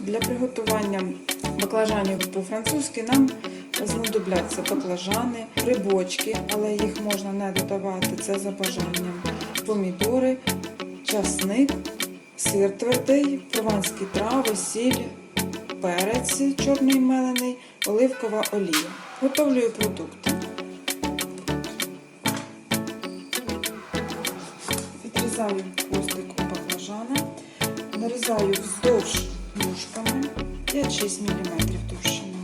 Для приготування баклажанів по-французьки нам знадобляться баклажани, грибочки, але їх можна не додавати, це за бажанням. Помідори, часник, сир твердий, прованські трави, сіль, перець чорний мелений, оливкова олія. Готовлюю продукти. Відрізаю хвостик у баклажана, нарізаю вздовж ножками 5-6 мм товщиною.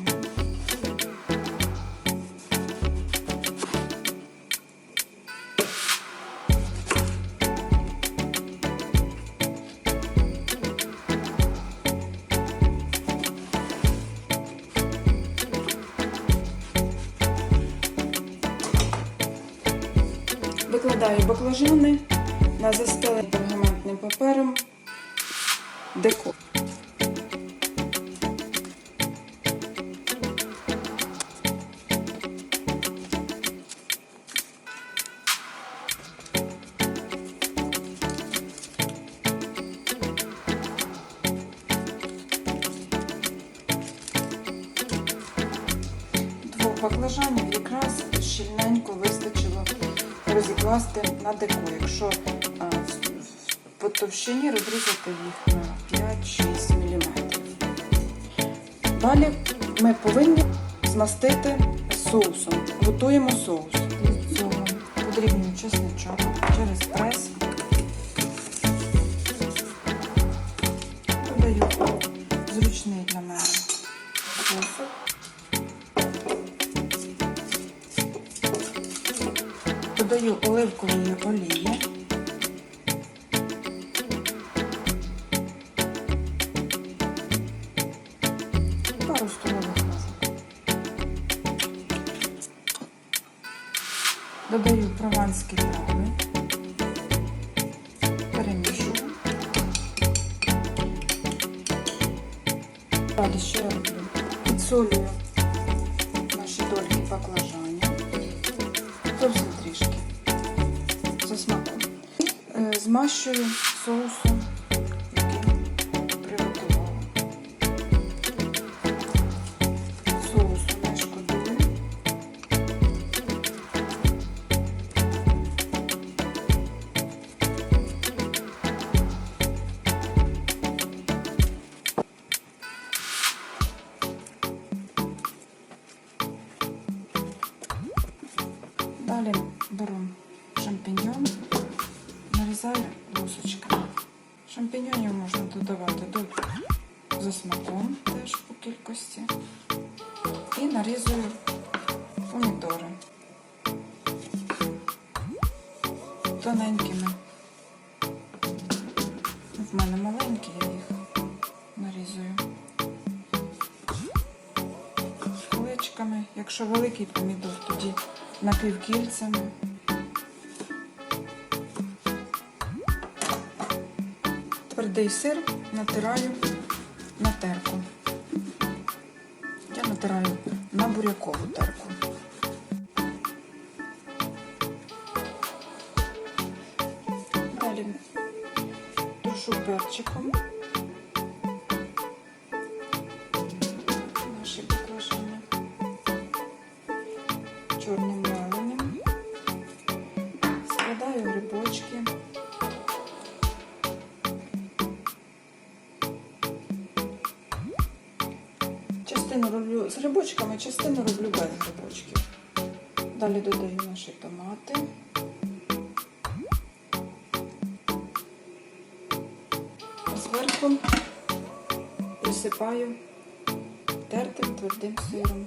Викладаю баклажани на застелений пергаментним папером декор. Баклажанів якраз щільненько вистачило розікласти на деко, якщо а, в- по товщині розрізати їх на 5-6 мм. Далі ми повинні змастити соусом. Готуємо соус. Для цього подрібнюю чесничок через прес. Додаю зручний для мене спосіб. Додаю оливкової олії. Пару столових ложок. Додаю прованські трави. Перемішую. Далі що роблю? Підсолюю наші дольки баклажанів. Зовсім трішки. Змащую соусом, який приготувала. Соусу не. Далі беру шампіньон, нарізаю лусочками. Шампіньонів можна додавати до за смаком теж по кількості. І нарізую помідори тоненькими. В мене маленькі, я їх нарізую. Куличками. Якщо великий помідор, тоді напівкільцями. Твердий сир натираю на терку. Я натираю на бурякову терку. Далі тушу перчиком. Наші баклажани чорним Частину роблю з грибочками, частину роблю без грибочків. Далі додаю наші томати. Зверху присипаю тертим твердим сиром.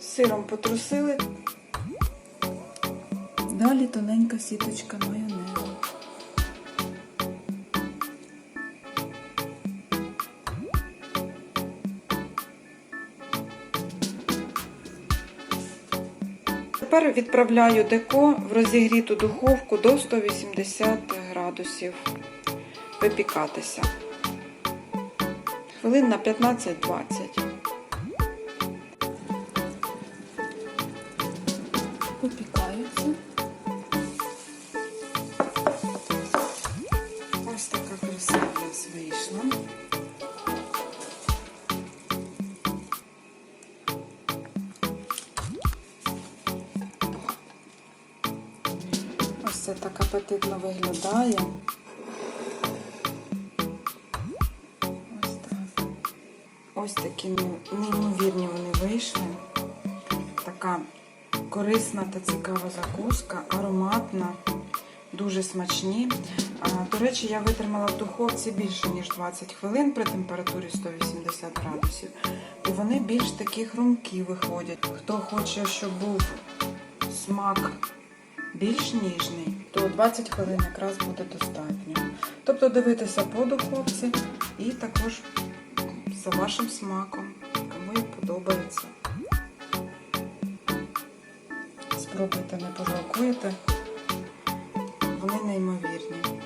Сиром потрусили. Далі тоненька сіточка майонезу. Тепер відправляю деко в розігріту духовку до 180 градусів випікатися. Хвилин на 15-20. Все так апетитно виглядає. Ось так. Ось такі неймовірні вони вийшли. Така корисна та цікава закуска, ароматна, дуже смачні. До речі, я витримала в духовці більше, ніж 20 хвилин при температурі 180 градусів. І вони більш такі хрумкі виходять. Хто хоче, щоб був смак більш ніжний, то 20 хвилин якраз буде достатньо. Тобто дивитися по духовці і також за вашим смаком, кому як подобається. Спробуйте, не пожалкуєте. Вони неймовірні.